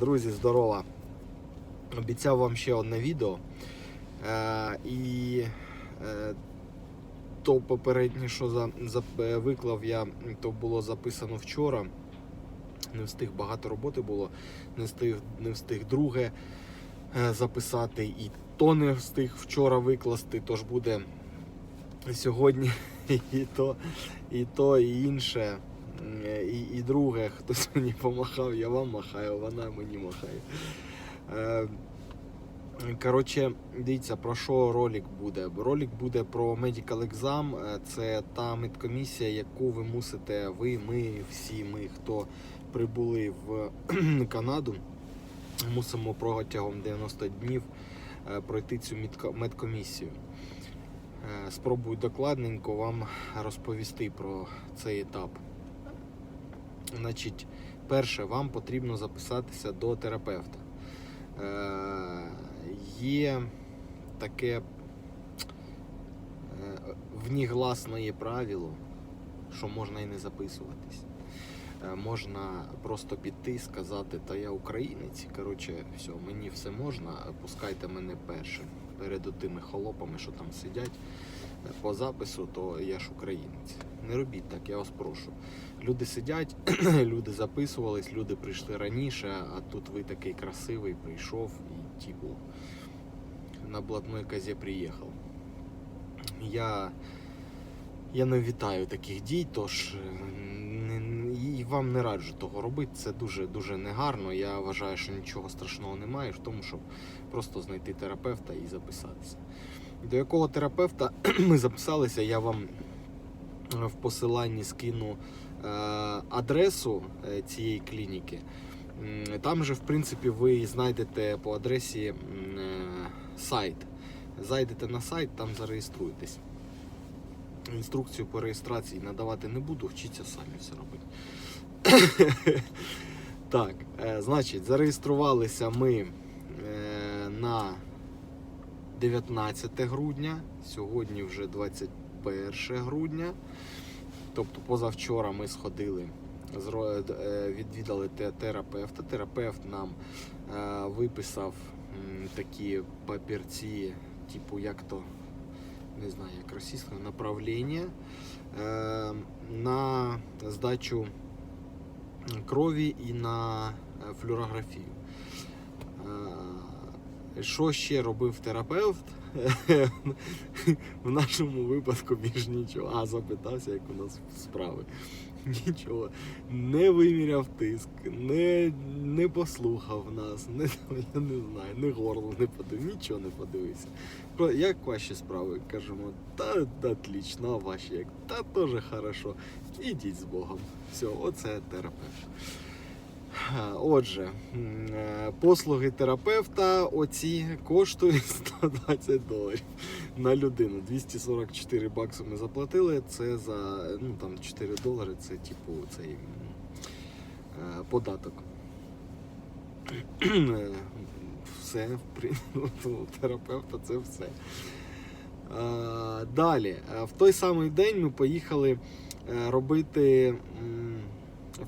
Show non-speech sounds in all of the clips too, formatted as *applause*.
Друзі, здорова. Обіцяв вам ще одне відео. Е, і е, то попереднє, що за, за, е, виклав я, то було записано вчора. Не встиг багато роботи було, не встиг, не встиг друге е, записати, і то не встиг вчора викласти, тож буде сьогодні *laughs* і то, і то, і інше. Е, І, і друге, *laughs* хтось мені помахав, я вам махаю, вона мені махає. Е, Коротше, дивіться, про що ролик буде. Ролик буде про Medical Exam. Е, Це та медкомісія, яку ви мусите, ви, ми, всі ми, хто прибули в *clears throat* Канаду, мусимо протягом 90 днів пройти цю медкомісію. Спробую докладненько вам розповісти про цей етап. Значить, перше, вам потрібно записатися до терапевта. Е, є таке е, внігласне правило, що можна і не записуватись. Е, можна просто піти, сказати, та я українець, коротше, все, мені все можна, пускайте мене першим. Перед тими холопами, що там сидять по запису, то я ж українець. Не робіть так, я вас прошу. Люди сидять, *clears throat* люди записувались, люди прийшли раніше, а тут ви такий красивий прийшов і типу на блатной козе приїхав. Я, я не вітаю таких дій, тож і вам не раджу того робити. Це дуже дуже негарно. Я вважаю, що нічого страшного немає в тому, щоб просто знайти терапевта і записатися. До якого терапевта *clears throat* ми записалися, я вам е, в посиланні скину е, адресу е, цієї клініки. Там же, в принципі, ви знайдете по адресі сайт. Зайдете на сайт, там зареєструєтесь. Інструкцію по реєстрації надавати не буду, вчіться самі все робити. *clears throat* так, значить, зареєструвалися ми на 19 грудня, сьогодні вже 21 грудня. Тобто позавчора ми сходили, е, відвідали терапевта. Терапевт нам е, виписав такі папірці, типу як то, не знаю, як російською, направлення е, на здачу крові і на флюорографію. Що ще робив терапевт? В нашому випадку більш нічого. А, запитався, як у нас справи. Нічого. Не виміряв тиск, не, не послухав нас, не, я не знаю, не горло не подивив, нічого не подивився. Про- Як ваші справи? Кажемо, та, отлично, а ваші як? Та теж хорошо. Ідіть з Богом. Все, оце терапевт. Отже, е, послуги терапевта оці коштують *laughs* 120 доларів на людину. 244 бакси ми заплатили. Це за ну там 4 долари. Це типу цей е, податок. Е, Все, в *laughs* у терапевта це все. Далі, в той самий день ми поїхали робити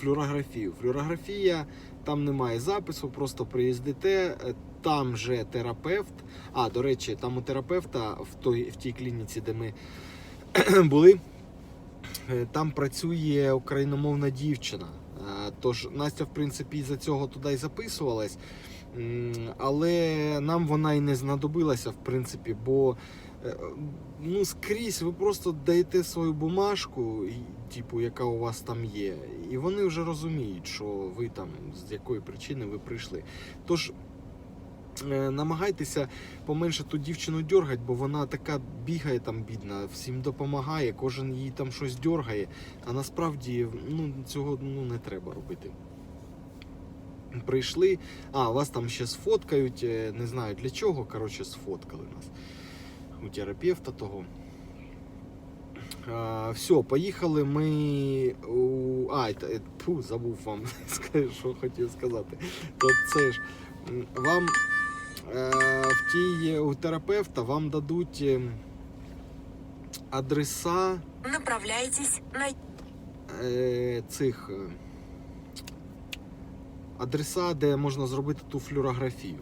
флюорографію. Флюорографія, там немає запису, просто приїздите, е, там же терапевт. А, до речі, там у терапевта в, той, в тій клініці, де ми *clears throat* були, е, там працює україномовна дівчина. Е, Тож Настя, в принципі, із-за цього туди й записувалась. Але нам вона і не знадобилася, в принципі, бо ну, скрізь ви просто даєте свою бумажку, типу, яка у вас там є, і вони вже розуміють, що ви там з якої причини ви прийшли. Тож е, намагайтеся поменше ту дівчину дергати, бо вона така бігає там бідна, всім допомагає, кожен їй там щось дергає, а насправді ну, цього ну, не треба робити. Прийшли, а вас там ще сфоткають, е, не знаю для чого, коротше, сфоткали нас у терапевта того. А, все, поїхали ми у. А, тьфу, забув вам що хотів сказати. То це ж вам е, в тій у терапевта вам дадуть е, адреса Направляйтесь на е, цих адреса, де можна зробити ту флюорографію.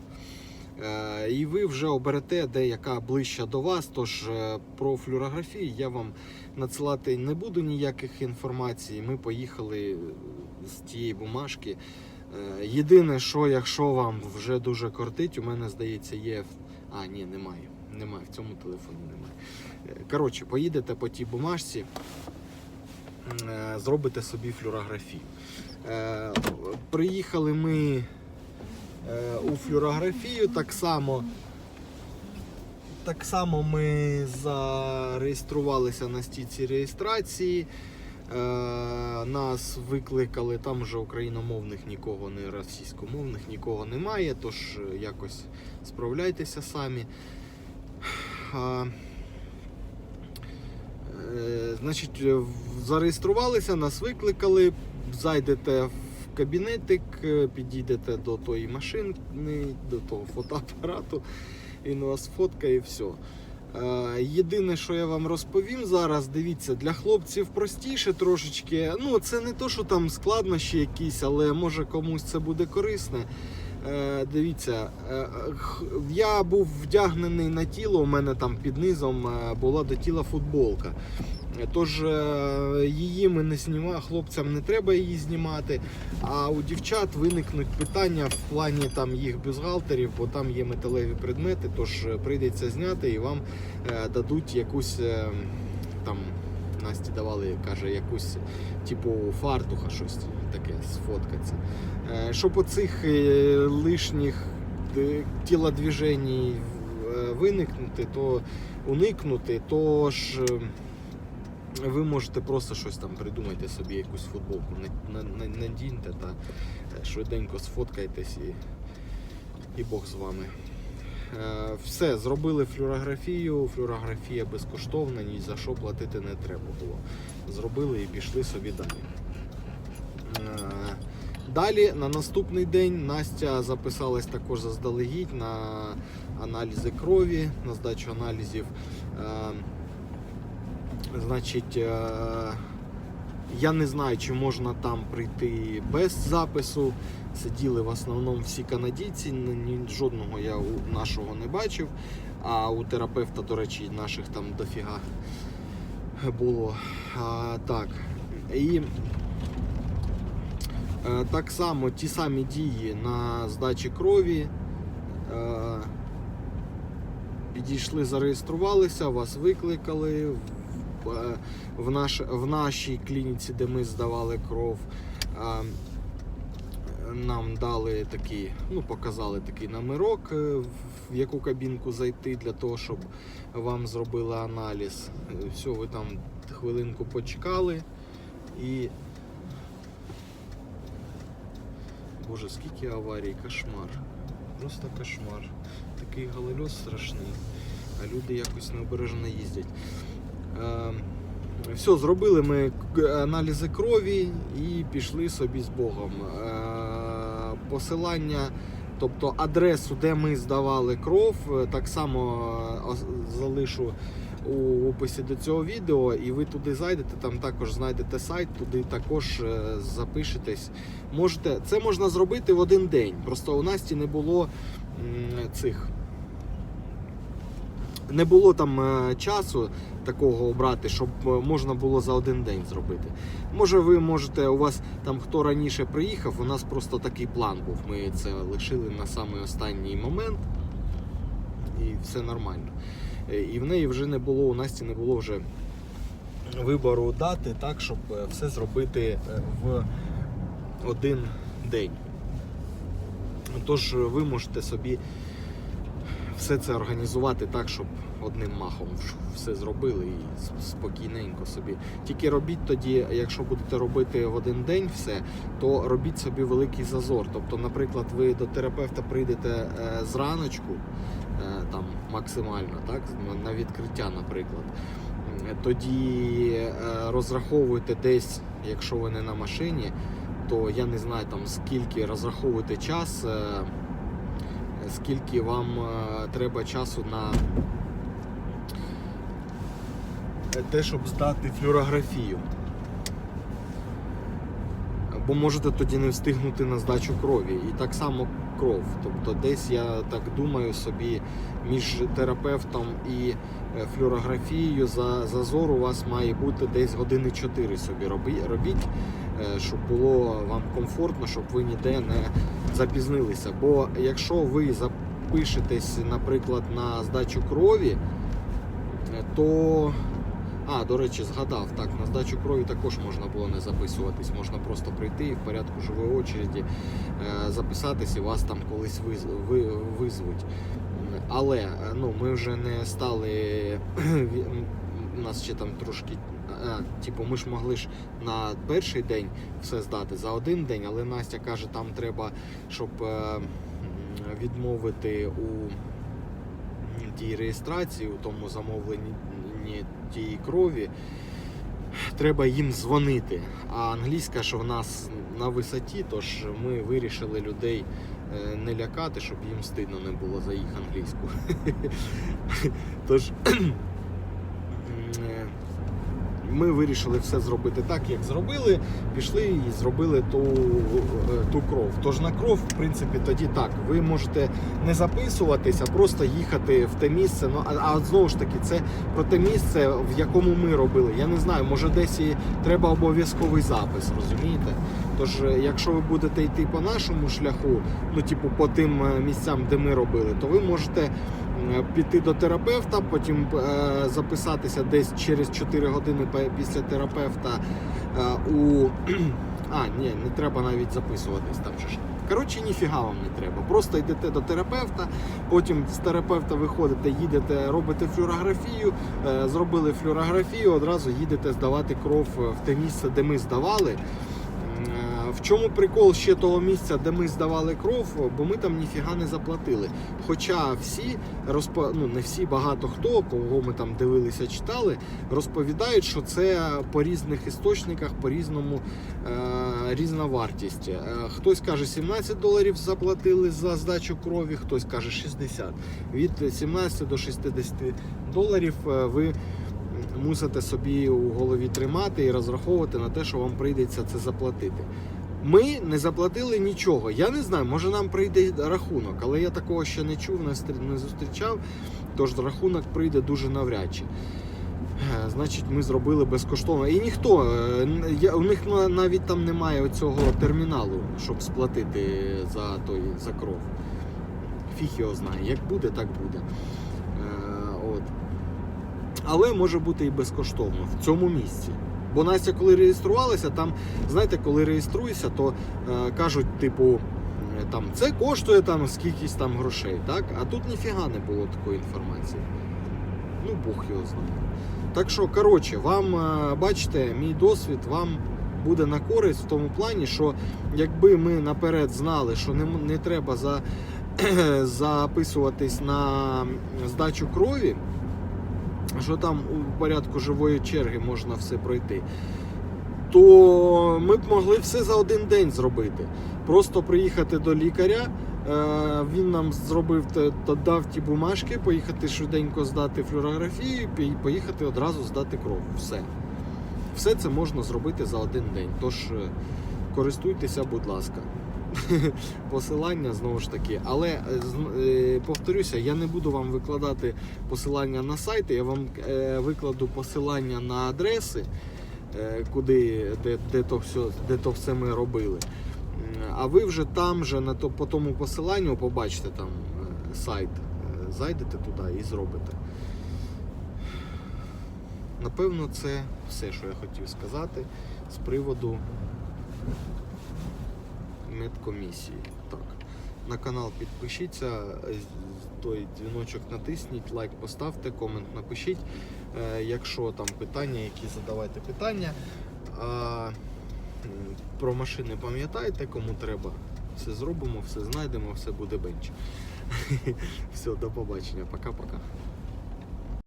Е, І ви вже оберете, де яка ближча до вас. Тож е, про флюорографію я вам надсилати не буду ніяких інформацій. Ми поїхали з тієї бумажки. Е, Єдине, що якщо вам вже дуже кортить, у мене здається є. А, ні, немає. Немає, в цьому телефоні немає. Е, Коротше, поїдете по тій бумажці, е, зробите собі флюорографію. Е, Приїхали ми е, у флюорографію, так само. Так само ми зареєструвалися на стійці реєстрації. Е, нас викликали, там вже україномовних нікого, не російськомовних нікого немає, тож е, якось справляйтеся самі. А, е, значить, е, зареєструвалися, нас викликали, зайдете в кабінетик, е, підійдете до тої машини, до того фотоапарату, він вас фоткає і все. Е, Єдине, що я вам розповім зараз, дивіться, для хлопців простіше трошечки. Ну, це не то, що там складнощі якісь, але може комусь це буде корисне. Е, Дивіться, я був вдягнений на тіло, у мене там під низом була до тіла футболка. Тож е, її ми не знімаємо, хлопцям не треба її знімати. А у дівчат виникнуть питання в плані там їх бюстгальтерів, бо там є металеві предмети, тож е, прийдеться зняти і вам е, дадуть якусь там. Насті давали, каже, якусь типу фартуха, щось таке сфоткаться. Е, Щоб оцих е, лишніх тілодвіжень виникнути, то уникнути, то ж ви можете просто щось там придумайте собі, якусь футболку, на- на- на- надіньте та е, швиденько сфоткайтесь і, і Бог з вами. Е, Все, зробили флюорографію. Флюорографія безкоштовна, ні за що платити не треба було. Зробили і пішли собі далі. Е, Далі на наступний день Настя записалась також заздалегідь на аналізи крові, на здачу аналізів. Значить, е, я не знаю, чи можна там прийти без запису. Сиділи в основному всі канадійці, жодного я у нашого не бачив. А у терапевта, до речі, наших там дофіга було. А, так. І е, так само ті самі дії на здачі крові. Е, підійшли, зареєструвалися, вас викликали. В, е, наш, в нашій клініці, де ми здавали кров, е, нам дали такий, ну, показали такий номерок, е, в яку кабінку зайти для того, щоб вам зробили аналіз. Все, ви там хвилинку почекали і. Боже, скільки аварій, кошмар. Просто кошмар. Такий голольоз страшний, а люди якось необережно їздять. Е, все, зробили ми аналізи крові і пішли собі з Богом. Е, посилання, тобто адресу, де ми здавали кров, е, так само залишу у описі до цього відео, і ви туди зайдете, там також знайдете сайт, туди також запишетесь. Можете, це можна зробити в один день. Просто у Насті не було цих. Не було там е, часу такого обрати, щоб е, можна було за один день зробити. Може, ви можете, у вас там хто раніше приїхав, у нас просто такий план був. Ми це лишили на самий останній момент, і все нормально. Е, І в неї вже не було, у Насті не було вже вибору дати, так, щоб все зробити в один день. Тож ви можете собі все це організувати так, щоб одним махом все зробили і спокійненько собі. Тільки робіть тоді, якщо будете робити в один день все, то робіть собі великий зазор. Тобто, наприклад, ви до терапевта прийдете е, зраночку, е, там максимально, так, на відкриття, наприклад. Тоді е, розраховуйте десь, якщо ви не на машині, то я не знаю там скільки розраховуйте час, скільки вам е, треба часу на те, щоб здати флюорографію. бо можете тоді не встигнути на здачу крові. І так само кров. Тобто, десь я так думаю собі між терапевтом і е, флюорографією за зазор у вас має бути десь години 4 собі робіть, щоб було вам комфортно, щоб ви ніде не запізнилися. Бо якщо ви запишетесь, наприклад, на здачу крові, е, то. А, до речі, згадав, так, на здачу крові також можна було не записуватись, можна просто прийти і в порядку живої очереді е, записатись і вас там колись виз, ви, визвуть. Але е, ну, ми вже не стали. *clears throat* У нас ще там трошки. А, типу, ми ж могли ж на перший день все здати за один день, але Настя каже, там треба, щоб е, відмовити у тій реєстрації, у тому замовленні тієї крові. Треба їм дзвонити. А англійська ж в нас на висоті, тож ми вирішили людей е, не лякати, щоб їм стидно не було за їх англійську. *laughs* Тож *clears throat* е, ми вирішили все зробити так, як зробили. Пішли і зробили ту, е, ту кров. Тож на кров, в принципі, тоді так. Ви можете не записуватись, а просто їхати в те місце. Ну а, а знову ж таки, це про те місце, в якому ми робили. Я не знаю, може десь і треба обов'язковий запис, розумієте? Тож, е, якщо ви будете йти по нашому шляху, ну типу по тим е, місцям, де ми робили, то ви можете піти до терапевта, потім е, записатися десь через 4 години після терапевта е, у. *clears throat* А, ні, не треба навіть записуватись там же ж. Коротше, ніфіга вам не треба. Просто йдете до терапевта, потім з терапевта виходите, їдете, робите флюорографію, е, зробили флюорографію, одразу їдете здавати кров е, в те місце, де ми здавали. В чому прикол ще того місця, де ми здавали кров, бо ми там ніфіга не заплатили. Хоча всі розпо... ну не всі, багато хто, кого ми там дивилися, читали, розповідають, що це по різних істочниках, по різному е... різна вартість. Е, Хтось каже 17 доларів заплатили за здачу крові, хтось каже 60. Від 17 до 60 доларів е, ви мусите собі у голові тримати і розраховувати на те, що вам прийдеться це заплатити. Ми не заплатили нічого. Я не знаю, може нам прийде рахунок, але я такого ще не чув, не зустрічав. Тож рахунок прийде дуже навряд чи. Е, Значить, ми зробили безкоштовно. І ніхто, е, у них навіть там немає цього терміналу, щоб сплатити за той за кров. Фіг його знає. Як буде, так буде. Е, От. Але може бути і безкоштовно в цьому місці. Бо Настя, коли реєструвалася, там, знаєте, коли реєструєшся, то е, кажуть, типу, е, там це коштує там скількись там грошей, так? А тут ніфіга не було такої інформації. Ну, Бог його знає. Так що, коротше, вам, е, бачите, мій досвід вам буде на користь в тому плані, що якби ми наперед знали, що не, не треба за, *clears throat* записуватись на здачу крові, що там у порядку живої черги можна все пройти, то ми б могли все за один день зробити. Просто приїхати до лікаря, е, він нам зробив та дав ті бумажки, поїхати швиденько здати флюорографію і поїхати одразу здати кров. Все. Все це можна зробити за один день. Тож е, користуйтеся, будь ласка. *laughs* Посилання знову ж таки. Але е, е, повторюся, я не буду вам викладати посилання на сайти, я вам е, викладу посилання на адреси, куди, де, де, то все, де то все ми робили. А ви вже там же на то, по тому посиланню побачите там сайт. Зайдете туди і зробите. Напевно, це все, що я хотів сказати з приводу медкомісії. Так. На канал підпишіться, той дзвіночок натисніть, лайк поставте, комент напишіть. Е, Якщо там питання, які задавайте питання. Про машини пам'ятайте, кому треба. Все зробимо, все знайдемо, все буде бенч. *laughs* Все, до побачення. Пока-пока.